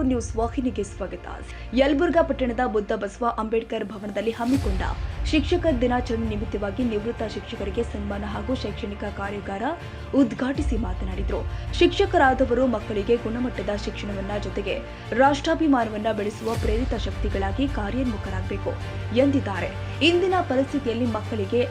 Four news ವಾಹಿನಿಗೆ ಸ್ವಾಗತ. ಯಲಬುರ್ಗಾ ಪಟ್ಟಣದ ಬುದ್ಧ ಬಸವ ಅಂಬೇಡ್ಕರ್ ಭವನದಲ್ಲಿ ಹಮ್ಮಿಕೊಂಡ ಶಿಕ್ಷಕ ದಿನಾಚರಣೆ ನಿಮಿತ್ತವಾಗಿ ನಿವೃತ್ತ ಶಿಕ್ಷಕರಿಗೆ ಸನ್ಮಾನ ಹಾಗೂ ಶೈಕ್ಷಣಿಕ ಕಾರ್ಯಾಗಾರ ಉದ್ಘಾಟಿಸಿ ಮಾತನಾಡಿದರು. ಶಿಕ್ಷಕರಾದವರು ಮಕ್ಕಳಿಗೆ ಗುಣಮಟ್ಟದ ಶಿಕ್ಷಣವನ್ನ ಜೊತೆಗೆ ರಾಷ್ಟ್ರಾಭಿಮಾನವನ್ನ ಬೆಳೆಸುವ ಪ್ರೇರಿತ ಶಕ್ತಿಗಳಾಗಿ ಕಾರ್ಯೋನ್ಮುಖರಾಗಬೇಕು ಎಂದಿದ್ದಾರೆ. ಇಂದಿನ ಪರಿಸ್ಥಿತಿಯಲ್ಲಿ ಮಕ್ಕಳಿಗೆ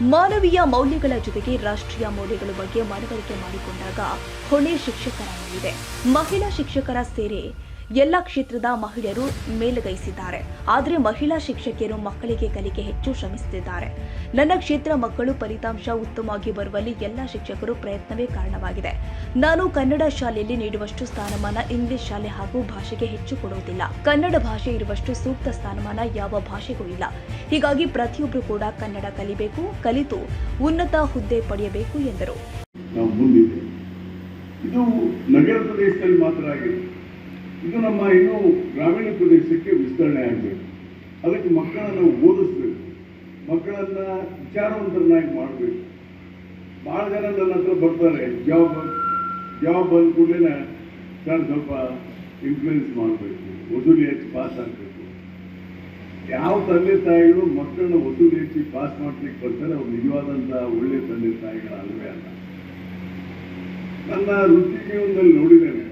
ಮಾನವೀಯ ಮೌಲ್ಯಗಳ ಜೊತೆಗೆ ರಾಷ್ಟ್ರೀಯ ಮೌಲ್ಯಗಳ ಬಗ್ಗೆ ಮನವರಿಕೆ ಮಾಡಿಕೊಂಡಾಗ ಹೊಣೆ ಶಿಕ್ಷಕರ ಮೇಲಿದೆ ಮಹಿಳಾ ಶಿಕ್ಷಕರ ಸೇರಿ ಎಲ್ಲ ಕ್ಷೇತ್ರದ ಮಹಿಳೆಯರು ಮೇಲುಗೈಸಿದ್ದಾರೆ. ಆದರೆ ಮಹಿಳಾ ಶಿಕ್ಷಕಿಯರು ಮಕ್ಕಳಿಗೆ ಕಲಿಕೆ ಹೆಚ್ಚು ಶ್ರಮಿಸುತ್ತಿದ್ದಾರೆ ನನ್ನ ಕ್ಷೇತ್ರ ಮಕ್ಕಳು ಫಲಿತಾಂಶ ಉತ್ತಮವಾಗಿ ಬರುವಲ್ಲಿ ಎಲ್ಲ ಶಿಕ್ಷಕರು ಪ್ರಯತ್ನವೇ ಕಾರಣವಾಗಿದೆ. ನಾನು ಕನ್ನಡ ಶಾಲೆಯಲ್ಲಿ ನೀಡುವಷ್ಟು ಸ್ಥಾನಮಾನ ಇಂಗ್ಲಿಷ್ ಶಾಲೆ ಹಾಗೂ ಭಾಷೆಗೆ ಹೆಚ್ಚು ಕೊಡುವುದಿಲ್ಲ. ಕನ್ನಡ ಭಾಷೆ ಇರುವಷ್ಟು ಸೂಕ್ತ ಸ್ಥಾನಮಾನ ಯಾವ ಭಾಷೆಗೂ ಇಲ್ಲ. ಹೀಗಾಗಿ ಪ್ರತಿಯೊಬ್ಬರು ಕೂಡ ಕನ್ನಡ ಕಲಿಬೇಕು, ಕಲಿತು ಉನ್ನತ ಹುದ್ದೆ ಪಡೆಯಬೇಕು ಎಂದರು. ಇದು ನಗರ ಪ್ರದೇಶದಲ್ಲಿ ಮಾತ್ರ ಆಗಿದೆ ಇದು ನಮ್ಮ ಇನ್ನೂ ಗ್ರಾಮೀಣ ಪ್ರದೇಶಕ್ಕೆ ವಿಸ್ತರಣೆ ಆಗಬೇಕು ಅದಕ್ಕೆ ಮಕ್ಕಳನ್ನು ಓದಿಸ್ಬೇಕು. ಮಕ್ಕಳನ್ನ ವಿಚಾರವಂತರನ್ನಾಗಿ ಮಾಡಬೇಕು. ಭಾಳ ಜನ ನನ್ನ ಹತ್ರ ಬರ್ತಾರೆ, ಜಾಬ್ ಜಾಬ್ ಬಂದ ಕೂಡಲೇ ಸರ್ ಸ್ವಲ್ಪ ಇನ್ಫ್ಲೂಯೆನ್ಸ್ ಮಾಡಬೇಕು, ವಸೂಲಿ ಹೆಚ್ಚು ಪಾಸ್ ಆಗಬೇಕು. ಯಾವ ತಂದೆ ತಾಯಿಗಳು ಮಕ್ಕಳನ್ನ ವಸೂಲಿ ಹೆಚ್ಚಿ ಪಾಸ್ ಮಾಡ್ಲಿಕ್ಕೆ ಬರ್ತಾರೆ, ಅವ್ರು ನಿಜವಾದಂಥ ಒಳ್ಳೆ ತಂದೆ ತಾಯಿಗಳು ಅಲ್ವೇ ಅಲ್ಲ. ನನ್ನ ವೃತ್ತಿ ಜೀವನದಲ್ಲಿ ನೋಡಿದ್ದೇನೆ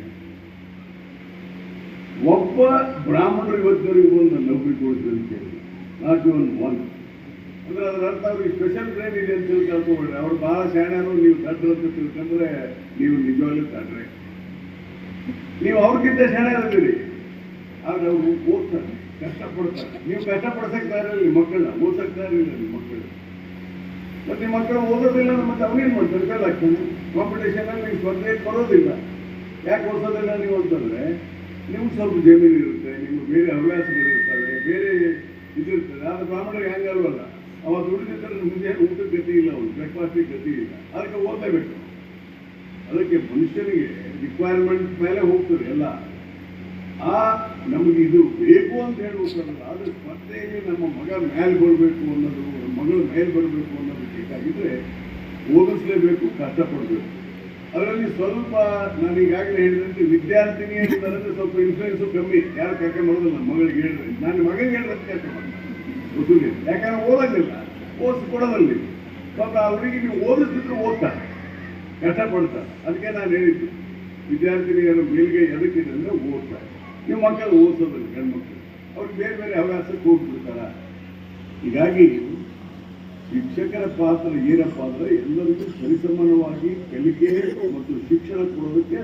ಒಬ್ಬ ಬ್ರಾಹ್ಮಣರು ಇವತ್ತಿನವರೆಗೂ ಒಂದು ನೌಕರಿ ಕೊಡ್ತಾರೆ ಅಂತ ಹೇಳಿ. ನಾಟ್ ಇವನ್ ಒನ್ ಅಂದ್ರೆ ಅದರ ಅರ್ಥ ಅವ್ರಿಗೆ ಸ್ಪೆಷಲ್ ಟ್ರೈನ್ ಇದೆ ಅಂತ ಹೇಳಿ ಕಲ್ತ್ಕೊಬೇಡ್ರಿ ಅವ್ರು ಬಹಳ ಶಾಣ್ಯರು ನೀವು ತಡ್ರು ಅಂತ ತಿಳ್ಕೊಂಡ್ರೆ ನೀವು ನಿಜವಾಗ್ಲೂ ತಡ್ರೆ ನೀವು ಅವ್ರಿಗಿಂತ ಶಾಣ್ಯರಿದ್ದೀರಿ ಆದ್ರೆ ಅವರು ಓದ್ತಾರೆ, ಕಷ್ಟಪಡ್ತಾರೆ. ನೀವು ಕಷ್ಟಪಡ್ಸಕ್ ತಯಾರಿಲ್ಲ ಮಕ್ಕಳನ್ನ ಓದ್ಸಕ್ ತಯಾರಿಲ್ಲ ನಿಮ್ಮ ಮಕ್ಕಳು. ಮತ್ತೆ ನಿಮ್ಮ ಮಕ್ಕಳು ಓದೋದಿಲ್ಲ ಅಂದ್ರೆ ಮತ್ತೆ ಅವನೇನು ಮಾಡ್ತಾರೆ? ಫೇಲ್ ಆಗ್ತಾನೆ ಕಾಂಪಿಟೇಷನ್ ಅಲ್ಲಿ ನೀವು ಸ್ಪರ್ಧೆ ಕೊಡೋದಿಲ್ಲ ಯಾಕೆ ಓದೋದಿಲ್ಲ ನೀವು ಅಂತಂದ್ರೆ ನಿಮ್ಗೆ ಸ್ವಲ್ಪ ಜಮೀನು ಇರುತ್ತೆ, ನಿಮ್ಗೆ ಬೇರೆ ಹವ್ಯಾಸಗಳು ಇರ್ತವೆ, ಬೇರೆ ಇದಿರ್ತದೆ ಆದ್ರೆ ಬ್ರಾಹ್ಮಣರಿಗೆ ಹೆಂಗಲ್ವಲ್ಲ ಅವ ದುಡಿದಿದ್ದರೆ ಮುಂದೆ ಊಟದ ಗತಿ ಇಲ್ಲ ಅವನು ಬ್ರೇಕ್ಫಾಸ್ಟಿಗೆ ಗತಿ ಇಲ್ಲ. ಅದಕ್ಕೆ ಓದಲೇಬೇಕು. ಅದಕ್ಕೆ ಮನುಷ್ಯನಿಗೆ ರಿಕ್ವೈರ್ಮೆಂಟ್ ಮೇಲೆ ಹೋಗ್ತದೆ ಎಲ್ಲ. ಆ, ನಮಗೆ ಇದು ಬೇಕು ಅಂತ ಹೇಳ್ಬೇಕಲ್ಲ ಆದ್ರೆ ಸ್ಪರ್ಧೆಯಲ್ಲಿ ನಮ್ಮ ಮಗ ಮೇಲೆ ಬರಬೇಕು ಅನ್ನೋದು ನಮ್ಮ ಮಗಳು ಮೇಲೆ ಬರಬೇಕು ಅನ್ನೋದು ಬೇಕಾಗಿದ್ದರೆ ಓದಿಸ್ಲೇಬೇಕು, ಕಷ್ಟಪಡಬೇಕು. ಅದರಲ್ಲಿ ಸ್ವಲ್ಪ ನಾನು ಈಗಾಗಲೇ ಹೇಳಿದಂತೆ ವಿದ್ಯಾರ್ಥಿನಿ ಅಂತಂದ್ರೆ ಸ್ವಲ್ಪ ಇನ್ಫ್ಲೂಯೆನ್ಸು ಕಮ್ಮಿ. ಯಾರು ಕರ್ಕೊಂಡು ಮಾಡೋದಿಲ್ಲ ಮಗಳಿಗೆ ಹೇಳಿದ್ರೆ. ನಾನು ಮಗನಿಗೆ ಹೇಳಿದ್ರೆ ಕರ್ಕೊಂಡು ವಸೂಲಿ ಯಾಕಂದ್ರೆ ಓದಂಗಿಲ್ಲ ಓದಿಸಿ ಕೊಡೋದಲ್ಲಿ. ಸ್ವಲ್ಪ ಅವರಿಗೆ ನೀವು ಓದಿಸಿದ್ರು ಓದ್ತಾರೆ ಕಷ್ಟಪಡ್ತಾರೆ ಅದಕ್ಕೆ ನಾನು ಹೇಳಿದ್ದು. ವಿದ್ಯಾರ್ಥಿನಿಯರ ಮೇಲ್ಗೆ ಎದಕ್ಕಿದೆ ಅಂದರೆ ಓದ್ತಾರೆ ನೀವು ಮಕ್ಕಳು ಓದಿಸೋದಿಲ್ಲ ಹೆಣ್ಮಕ್ಳು ಅವ್ರಿಗೆ ಬೇರೆ ಬೇರೆ ಹವ್ಯಾಸಕ್ಕೆ ಹೋಗ್ಬಿಡ್ತಾರ? ಹೀಗಾಗಿ ಶಿಕ್ಷಕರ ಪಾತ್ರ ಏನಪ್ಪ ಅಂದ್ರೆ ಎಲ್ಲರಿಗೂ ಸರಿಸಮಾನವಾಗಿ ಕಲಿಕೆ ಮತ್ತು ಶಿಕ್ಷಣ ಕೊಡೋದಕ್ಕೆ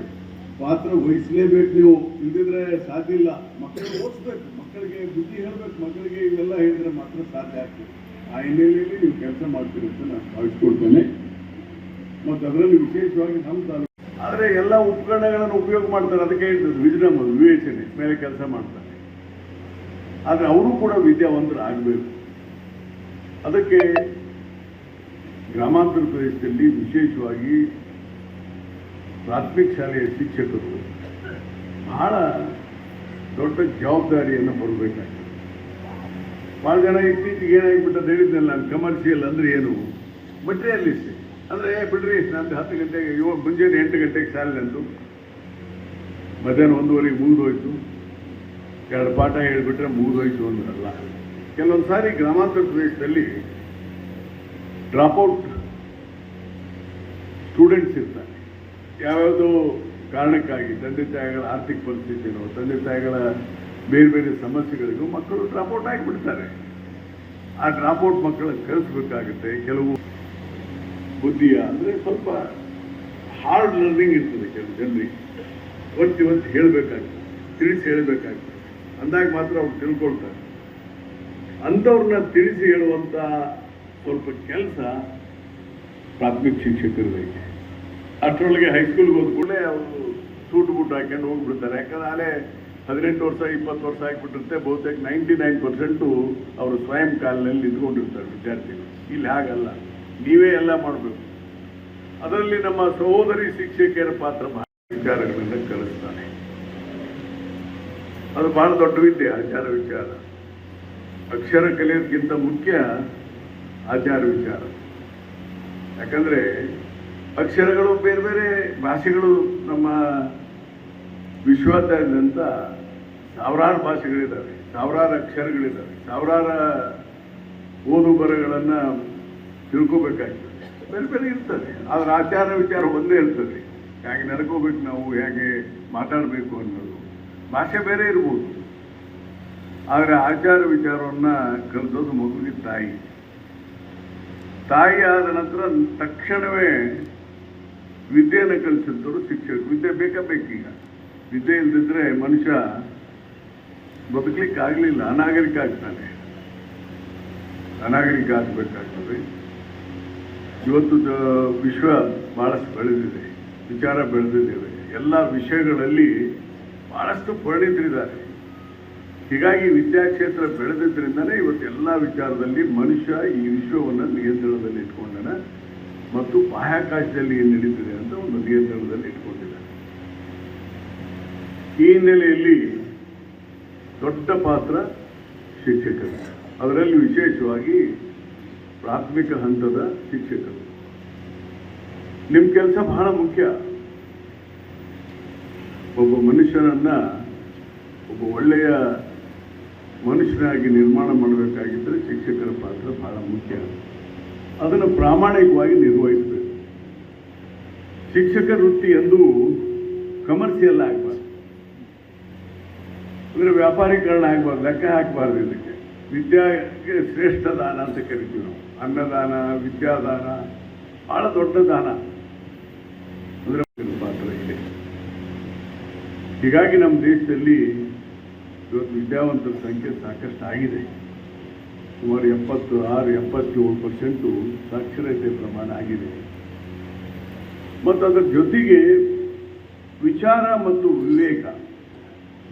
ಪಾತ್ರ ವಹಿಸಲೇಬೇಕು ನೀವು. ಇಲ್ದಿದ್ರೆ ಸಾಧ್ಯ ಇಲ್ಲ. ಮಕ್ಕಳಿಗೆ ಓದಿಸ್ಬೇಕು. ಮಕ್ಕಳಿಗೆ ಬುದ್ಧಿ ಹೇಳ್ಬೇಕು. ಮಕ್ಕಳಿಗೆ ಇವೆಲ್ಲ ಹೇಳಿದ್ರೆ ಮಾತ್ರ ಸಾಧ್ಯ ಆಗ್ತದೆ. ಆ ಹಿನ್ನೆಲೆಯಲ್ಲಿ ನೀವು ಕೆಲಸ ಮಾಡ್ತೀರಿ ಅಂತ ನಾನು ಭಾವಿಸ್ಕೊಳ್ತೇನೆ. ಮತ್ತು ಅದರಲ್ಲಿ ವಿಶೇಷವಾಗಿ ನಮ್ಮ ತಾಲೂಕು ಆದರೆ ಎಲ್ಲ ಉಪಕರಣಗಳನ್ನು ಉಪಯೋಗ ಮಾಡ್ತಾರೆ. ಅದಕ್ಕೆ ವಿಜ್ಞಾನ ವಿವೇಚನೆ. ಮೇಲೆ ಕೆಲಸ ಮಾಡ್ತಾರೆ. ಆದರೆ ಅವರು ಕೂಡ ವಿದ್ಯಾವಂತರು ಆಗಬೇಕು ಅದಕ್ಕೆ ಗ್ರಾಮಾಂತರ ಪ್ರದೇಶದಲ್ಲಿ ವಿಶೇಷವಾಗಿ ಪ್ರಾಥಮಿಕ ಶಾಲೆಯ ಶಿಕ್ಷಕರು ಬಹಳ ದೊಡ್ಡ ಜವಾಬ್ದಾರಿಯನ್ನು ಹೊರಬೇಕಾಗ್ತದೆ ಭಾಳ ಜನ ಇತ್ತೀಚೆಗೆ ಏನಾಗಿಬಿಟ್ಟು ಅಂತ ಹೇಳಿದ್ನಲ್ಲ, ನಾನು ಕಮರ್ಷಿಯಲ್ ಅಂದರೆ ಏನು? ಮಟೀರಿಯಲಿಸ್ಟ್ ಅಂದರೆ ಬಿಡ್ರಿ ನಾನು ಹತ್ತು ಗಂಟೆಗೆ, ಇವಾಗ ಮುಂಜಾನೆ ಎಂಟು ಗಂಟೆಗೆ ಶಾಲೆ ನಂದು. ಮಧ್ಯಾಹ್ನ ಒಂದೂವರೆಗೆ ಮುಗಿದೋಯ್ತು. ಎರಡು ಪಾಠ ಹೇಳಿಬಿಟ್ರೆ ಮುಗಿದೋಯ್ತು ಅಂದ್ರಲ್ಲ. ಕೆಲವೊಂದು ಸಾರಿ ಗ್ರಾಮಾಂತರ ಪ್ರದೇಶದಲ್ಲಿ ಡ್ರಾಪ್ಔಟ್ ಸ್ಟೂಡೆಂಟ್ಸ್ ಇರ್ತಾರೆ. ಯಾವ್ಯಾವುದೋ ಕಾರಣಕ್ಕಾಗಿ ತಂದೆ ತಾಯಿಗಳ ಆರ್ಥಿಕ ಪರಿಸ್ಥಿತಿನೋ, ತಂದೆ ತಾಯಿಗಳ ಬೇರೆ ಬೇರೆ ಸಮಸ್ಯೆಗಳಿಗೂ ಮಕ್ಕಳು ಡ್ರಾಪ್ಔಟ್ ಆಗಿಬಿಡ್ತಾರೆ. ಆ ಡ್ರಾಪ್ಔಟ್ ಮಕ್ಕಳನ್ನು ಕಲಿಸ್ಬೇಕಾಗುತ್ತೆ. ಕೆಲವು ಬುದ್ಧಿಯ ಅಂದರೆ ಸ್ವಲ್ಪ ಹಾರ್ಡ್ ಲರ್ನಿಂಗ್ ಇರ್ತದೆ ಕೆಲವು ಜನರಿಗೆ. ಒತ್ತಿ ಒತ್ತಿ ಹೇಳಬೇಕಾಗ್ತದೆ, ತಿಳಿಸಿ ಹೇಳಬೇಕಾಗ್ತದೆ. ಅಂದಾಗ ಮಾತ್ರ ಅವ್ರು ತಿಳ್ಕೊಳ್ತಾರೆ. ಅಂಥವ್ರನ್ನ ತಿಳಿಸಿ ಹೇಳುವಂಥ ಸ್ವಲ್ಪ ಕೆಲಸ ಪ್ರಾಥಮಿಕ ಶಿಕ್ಷಕರಿಗೆ ಅಷ್ಟರೊಳಗೆ ಹೈಸ್ಕೂಲ್ಗೆ ಹೋದ ಕೂಡಲೇ ಅವರು ಸೂಟ್ ಬೂಟ್ ಹಾಕೊಂಡು ಹೋಗ್ಬಿಡ್ತಾರೆ. ಯಾಕಂದ್ರೆ ಆಲೇ ಹದಿನೆಂಟು ವರ್ಷ, ಇಪ್ಪತ್ತು ವರ್ಷ ಆಗಿಬಿಟ್ಟಿರುತ್ತೆ. ಬಹುತೇಕ ನೈಂಟಿ ನೈನ್ ಪರ್ಸೆಂಟು ಅವರು ಸ್ವಯಂ ಕಾಲಿನಲ್ಲಿ ನಿಂತ್ಕೊಂಡಿರ್ತಾರೆ ವಿದ್ಯಾರ್ಥಿಗಳು. ಇಲ್ಲಿ ಹಾಗಲ್ಲ. ನೀವೇ ಎಲ್ಲ ಮಾಡಬೇಕು. ಅದರಲ್ಲಿ ನಮ್ಮ ಸಹೋದರಿ ಶಿಕ್ಷಕಿಯರ ಪಾತ್ರ ಬಹಳ ವಿಚಾರಗಳನ್ನು ಕಲಿಸ್ತಾನೆ. ಅದು ಬಹಳ ದೊಡ್ಡ ವಿದ್ಯೆ, ಆಚಾರ ವಿಚಾರ. ಅಕ್ಷರ ಕಲಿಯೋದಕ್ಕಿಂತ ಮುಖ್ಯ ಆಚಾರ ವಿಚಾರ. ಯಾಕಂದ್ರೆ ಅಕ್ಷರಗಳು ಬೇರೆ ಬೇರೆ ಭಾಷೆಗಳು ನಮ್ಮ ವಿಶ್ವಾದ್ಯಂತ ಸಾವಿರಾರು ಭಾಷೆಗಳಿದ್ದಾವೆ, ಸಾವಿರಾರು ಅಕ್ಷರಗಳಿದ್ದಾವೆ, ಸಾವಿರಾರು ಓದು ಬರಗಳನ್ನು ತಿಳ್ಕೋಬೇಕಾಗ್ತದೆ. ಬೇರೆ ಬೇರೆ ಇರ್ತದೆ, ಆದ್ರೆ ಆಚಾರ ವಿಚಾರ ಒಂದೇ ಇರ್ತದೆ. ಹೇಗೆ ನಡ್ಕೋಬೇಕು ನಾವು, ಹೇಗೆ ಮಾತಾಡಬೇಕು ಅನ್ನೋದು. ಭಾಷೆ ಬೇರೆ ಇರ್ಬೋದು. ಆದರೆ ಆಚಾರ ವಿಚಾರವನ್ನು ಕಲಿಸೋದು ಮಗುವಿಗೆ ತಾಯಿ. ತಾಯಿ ಆದ ನಂತರ ತಕ್ಷಣವೇ ವಿದ್ಯೆಯನ್ನು ಕಲಿಸಿದ್ದವರು ಶಿಕ್ಷಕರು. ವಿದ್ಯೆ ಬೇಕಾ ಬೇಕೀಗ? ವಿದ್ಯೆ ಇಲ್ಲದಿದ್ದರೆ ಮನುಷ್ಯ ಬದುಕಲಿಕ್ಕೆ ಆಗಲಿಲ್ಲ ಅನಾಗರಿಕ ಆಗ್ತಾನೆ. ಅನಾಗರಿಕ ಆಗಬೇಕಾಗ್ತದೆ. ಇವತ್ತು ವಿಶ್ವ ಬಹಳಷ್ಟು ಬೆಳೆದಿದೆ. ವಿಚಾರ ಬೆಳೆದಿದ್ದೇವೆ. ಎಲ್ಲ ವಿಷಯಗಳಲ್ಲಿ ಬಹಳಷ್ಟು ಪರಿಣಿತರಿದ್ದಾರೆ. ಹೀಗಾಗಿ ವಿದ್ಯಾಕ್ಷೇತ್ರ ಬೆಳೆದಿದ್ದರಿಂದಲೇ ಇವತ್ತು ಎಲ್ಲ ವಿಚಾರದಲ್ಲಿ ಮನುಷ್ಯ ಈ ವಿಶ್ವವನ್ನು ನಿಯಂತ್ರಣದಲ್ಲಿ ಇಟ್ಕೊಂಡನ ಮತ್ತು ಬಾಹ್ಯಾಕಾಶದಲ್ಲಿ ಏನು ನಡೀತಿದೆ ಅಂತ ಒಂದು ನಿಯಂತ್ರಣದಲ್ಲಿ ಇಟ್ಕೊಂಡಿದ್ದಾನೆ. ಈ ಹಿನ್ನೆಲೆಯಲ್ಲಿ ದೊಡ್ಡ ಪಾತ್ರ ಶಿಕ್ಷಕರು. ಅದರಲ್ಲಿ ವಿಶೇಷವಾಗಿ ಪ್ರಾಥಮಿಕ ಹಂತದ ಶಿಕ್ಷಕರು. ನಿಮ್ಮ ಕೆಲಸ ಬಹಳ ಮುಖ್ಯ. ಒಬ್ಬ ಮನುಷ್ಯನನ್ನ ಒಬ್ಬ ಒಳ್ಳೆಯ ಮನುಷ್ಯನಾಗಿ ನಿರ್ಮಾಣ ಮಾಡಬೇಕಾಗಿದ್ದರೆ ಶಿಕ್ಷಕರ ಪಾತ್ರ ಬಹಳ ಮುಖ್ಯ. ಅದನ್ನು ಪ್ರಾಮಾಣಿಕವಾಗಿ ನಿರ್ವಹಿಸಬೇಕು. ಶಿಕ್ಷಕ ವೃತ್ತಿ ಎಂದು ಕಮರ್ಷಿಯಲ್ ಆಗಬಾರ್ದು. ಅಂದರೆ ವ್ಯಾಪಾರೀಕರಣ ಆಗಬಾರ್ದು, ಲೆಕ್ಕ ಹಾಕಬಾರ್ದು ಇದಕ್ಕೆ. ವಿದ್ಯಾಗೆ ಶ್ರೇಷ್ಠ ದಾನ ಅಂತ ಕರಿತೀವಿ ನಾವು. ಅನ್ನದಾನ, ವಿದ್ಯಾದಾನ, ಬಹಳ ದೊಡ್ಡ ದಾನ. ಅಂದರೆ ಪಾತ್ರ ಇದೆ. ಹೀಗಾಗಿ ನಮ್ಮ ದೇಶದಲ್ಲಿ ಇವತ್ತು ವಿದ್ಯಾವಂತರ ಸಂಖ್ಯೆ ಸಾಕಷ್ಟು ಆಗಿದೆ ಸುಮಾರು ಎಪ್ಪತ್ತು ಆರು ಎಪ್ಪತ್ತೇಳು ಪರ್ಸೆಂಟು ಸಾಕ್ಷರತೆ ಪ್ರಮಾಣ ಆಗಿದೆ. ಮತ್ತು ಅದರ ಜೊತೆಗೆ ವಿಚಾರ ಮತ್ತು ವಿವೇಕ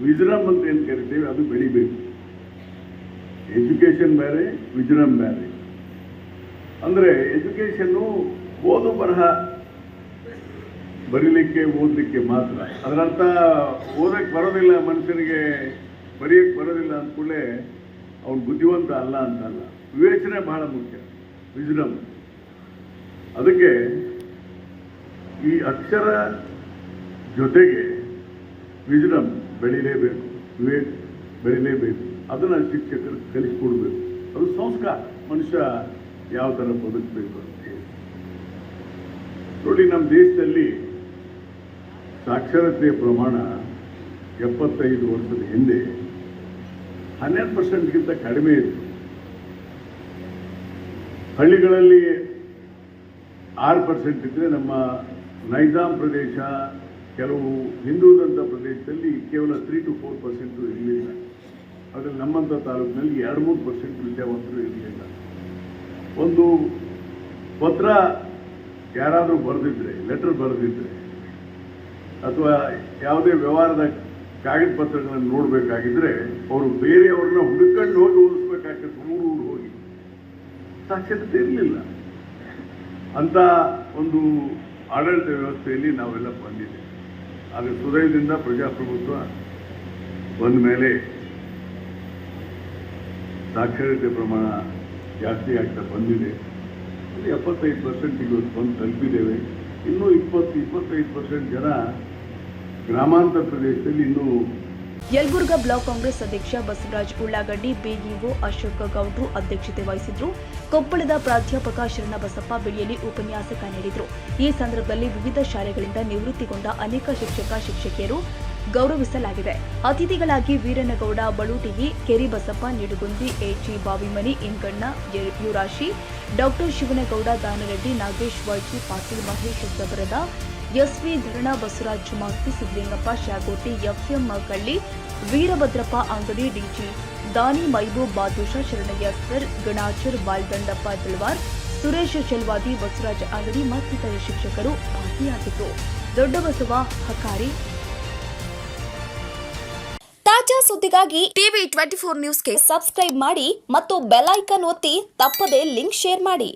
ವಿಜ್ರಮ್ ಅಂತ ಏನು ಕರಿತೇವೆ, ಅದು ಬೆಳಿಬೇಕು. ಎಜುಕೇಷನ್ ಬೇರೆ ವಿಜ್ರಮ್ ಬೇರೆ. ಅಂದರೆ ಎಜುಕೇಷನ್ನು ಓದು ಬರಹ, ಬರೀಲಿಕ್ಕೆ, ಓದಲಿಕ್ಕೆ ಮಾತ್ರ. ಅದರರ್ಥ ಓದಕ್ಕೆ ಬರೋದಿಲ್ಲ ಮನುಷ್ಯನಿಗೆ ಬರೆಯಕ್ಕೆ ಬರೋದಿಲ್ಲ ಅಂದ್ಕೂಡಲೇ ಅವನು ಬುದ್ಧಿವಂತ ಅಲ್ಲ ಅಂತಲ್ಲ. ವಿವೇಚನೆ ಬಹಳ ಮುಖ್ಯ. ವಿಜ್ಡಮ್ ಅದಕ್ಕೆ ಈ ಅಕ್ಷರ ಜೊತೆಗೆ ವಿಜ್ಡಮ್ ಬೆಳಿಲೇಬೇಕು. ವಿವೇಕ್ ಬೆಳಿಲೇಬೇಕು. ಅದನ್ನು ಶಿಕ್ಷಕರು ಕಲಿಸ್ಕೊಡ್ಬೇಕು. ಅದು ಸಂಸ್ಕಾರ. ಮನುಷ್ಯ ಯಾವ ಥರ ಬದುಕಬೇಕು ಅಂತ ನೋಡಿ, ನಮ್ಮ ದೇಶದಲ್ಲಿ ಸಾಕ್ಷರತೆಯ ಪ್ರಮಾಣ ಎಪ್ಪತ್ತೈದು ವರ್ಷದ ಹಿಂದೆ ಹನ್ನೆರಡು ಪರ್ಸೆಂಟ್ಗಿಂತ ಕಡಿಮೆ ಇದೆ. ಹಳ್ಳಿಗಳಲ್ಲಿ ಆರು ಪರ್ಸೆಂಟ್ ಇದ್ದರೆ ನಮ್ಮ ನೈಜಾಮ್ ಪ್ರದೇಶ, ಕೆಲವು ಹಿಂದೂದಂಥ ಪ್ರದೇಶದಲ್ಲಿ ಕೇವಲ ತ್ರೀ ಟು ಫೋರ್ ಪರ್ಸೆಂಟು ಇರಲಿಲ್ಲ. ಅದರಲ್ಲಿ ನಮ್ಮಂಥ ತಾಲೂಕಿನಲ್ಲಿ ಎರಡು ಮೂರು ಪರ್ಸೆಂಟ್ ವಿದ್ಯಾವಂತರು ಇರಲಿಲ್ಲ. ಒಂದು ಪತ್ರ ಯಾರಾದರೂ ಬರೆದಿದ್ರೆ, ಲೆಟರ್ ಬರೆದಿದ್ರೆ, ಅಥವಾ ಯಾವುದೇ ವ್ಯವಹಾರದ ಕಾಗದ ಪತ್ರಗಳನ್ನು ನೋಡಬೇಕಾಗಿದ್ರೆ ಅವರು ಬೇರೆಯವ್ರನ್ನ ಹುಡುಕೊಂಡು ಹೋಗಿ ಓದಿಸ್ಬೇಕಾಗ್ತದೆ ಊರು ಹೋಗಿ. ಸಾಕ್ಷರತೆ ಇರಲಿಲ್ಲ. ಅಂತ ಒಂದು ಆಡಳಿತ ವ್ಯವಸ್ಥೆಯಲ್ಲಿ ನಾವೆಲ್ಲ ಬಂದಿದೆ ಆದರೆ ಸುದಯದಿಂದ ಪ್ರಜಾಪ್ರಭುತ್ವ ಬಂದ ಮೇಲೆ ಸಾಕ್ಷರತೆ ಪ್ರಮಾಣ ಜಾಸ್ತಿ ಆಗ್ತಾ ಬಂದಿದೆ. ಎಪ್ಪತ್ತೈದು ಇವತ್ತು ಬಂದು ತಲುಪಿದ್ದೇವೆ. ಇನ್ನೂ ಇಪ್ಪತ್ತು, ಇಪ್ಪತ್ತೈದು ಪರ್ಸೆಂಟ್ ಜನ ಗ್ರಾಮಾಂತರ ಪ್ರದೇಶದಲ್ಲಿ ಇನ್ನೂ ಯಲಬುರ್ಗಾ ಬ್ಲಾಕ್ ಕಾಂಗ್ರೆಸ್ ಅಧ್ಯಕ್ಷ ಬಸವರಾಜ್ ಉಳ್ಳಾಗಡ್ಡಿ, ಬಿಇಒ ಅಶೋಕ ಗೌಡ್ರು ಅಧ್ಯಕ್ಷತೆ ವಹಿಸಿದ್ರು. ಕೊಪ್ಪಳದ ಪ್ರಾಧ್ಯಾಪಕ ಶರಣಬಸಪ್ಪ ಬೆಳೆಯಲ್ಲಿ ಉಪನ್ಯಾಸಕ ನೀಡಿದರು. ಈ ಸಂದರ್ಭದಲ್ಲಿ ವಿವಿಧ ಶಾಲೆಗಳಿಂದ ನಿವೃತ್ತಿಗೊಂಡ ಅನೇಕ ಶಿಕ್ಷಕ, ಶಿಕ್ಷಕಿಯರು ಗೌರವಿಸಲಾಗಿದೆ. ಅತಿಥಿಗಳಾಗಿ Veeranagouda Balutigi Keribasappa, Nidugundi, AG Bavimani, Inganna Yurashi, doctor Shivanagouda, Danareddy, Nagesh, YG Patil, Mahesh Jabarad SV Dharan Basavaraj Masti Siddalingappa Shagoti FM Kalli Veerabhadrappa Angadi DG Dani Mehboob Badusha Sharanayya sir Ganachar Baldandappa Talwar Suresh Chelvadi Basavaraj Angadi ಮತ್ತಿತರ ಶಿಕ್ಷಕರು ಭಾಗಿಯಾಗಿದ್ದರು ದೊಡ್ಡಬಸವ ಹಕಾರಿ. ತಾಜಾ ಸುದ್ದಿಗಾಗಿ TV twenty four ನ್ಯೂಸ್ಗೆ subscribe ಮಾಡಿ ಮತ್ತು bell icon ಒತ್ತಿ ತಪ್ಪದೇ ಲಿಂಕ್ ಶೇರ್ ಮಾಡಿ.